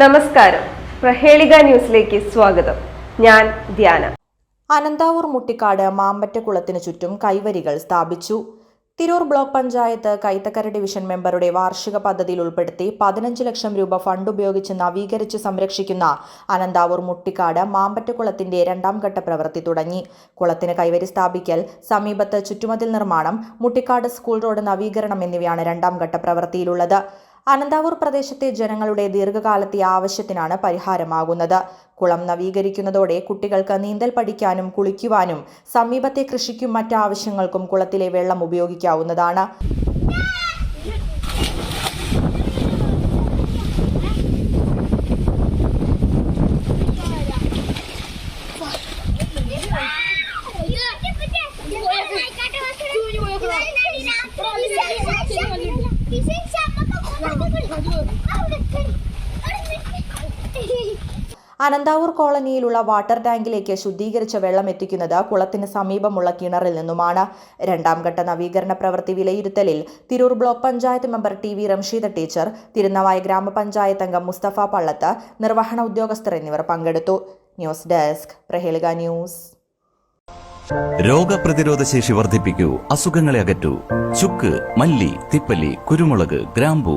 നമസ്കാരം. പ്രഹേളിക ന്യൂസിലേക്ക് സ്വാഗതം. ഞാൻ ധ്യാന. അനന്താവൂർ മുട്ടിക്കാട് മാമ്പറ്റക്കുളത്തിനു ചുറ്റും കൈവരികൾ സ്ഥാപിച്ചു. തിരൂർ ബ്ലോക്ക് പഞ്ചായത്ത് കൈത്തക്കര ഡിവിഷൻ മെമ്പറുടെ വാർഷിക പദ്ധതിയിൽ ഉൾപ്പെടുത്തി പതിനഞ്ച് ലക്ഷം രൂപ ഫണ്ട് ഉപയോഗിച്ച് നവീകരിച്ച് സംരക്ഷിക്കുന്ന അനന്താവൂർ മുട്ടിക്കാട് മാമ്പറ്റക്കുളത്തിന്റെ രണ്ടാം ഘട്ട പ്രവൃത്തി തുടങ്ങി. കുളത്തിന് കൈവരി സ്ഥാപിക്കൽ സമീപത്ത് ചുറ്റുമതിൽ നിർമ്മാണം മുട്ടിക്കാട് സ്കൂൾ റോഡ് നവീകരണം എന്നിവയാണ് രണ്ടാം ഘട്ട പ്രവൃത്തിയിലുള്ളത്. അനന്താവൂർ പ്രദേശത്തെ ജനങ്ങളുടെ ദീർഘകാലത്തെ ആവശ്യത്തിനാണ് പരിഹാരമാകുന്നത് കുളം നവീകരിക്കുന്നതോടെ കുട്ടികൾക്ക് നീന്തൽ പഠിക്കാനും കുളിക്കുവാനും സമീപത്തെ കൃഷിക്കും മറ്റാവശ്യങ്ങൾക്കും കുളത്തിലെ വെള്ളം ഉപയോഗിക്കാവുന്നതാണ് അനന്താവൂർ കോളനിയിലുള്ള വാട്ടർ ടാങ്കിലേക്ക് ശുദ്ധീകരിച്ച വെള്ളം എത്തിക്കുന്നത് കുളത്തിന് സമീപമുള്ള കിണറിൽ നിന്നുമാണ്. രണ്ടാം ഘട്ട നവീകരണ പ്രവൃത്തി വിലയിരുത്തലിൽ Tirur block panchayat member T V Ramsheeda teacher Thirunavaya ഗ്രാമപഞ്ചായത്ത് അംഗം മുസ്തഫ പള്ളത്ത് നിർവഹണ ഉദ്യോഗസ്ഥർ എന്നിവർ പങ്കെടുത്തു. News desk Prahelika news. രോഗപ്രതിരോധ ശേഷി വർദ്ധിപ്പിക്കൂ അസുഖങ്ങളെ അകറ്റൂ. ചുക്ക് മല്ലി തിപ്പല്ലി കുരുമുളക് ഗ്രാമ്പു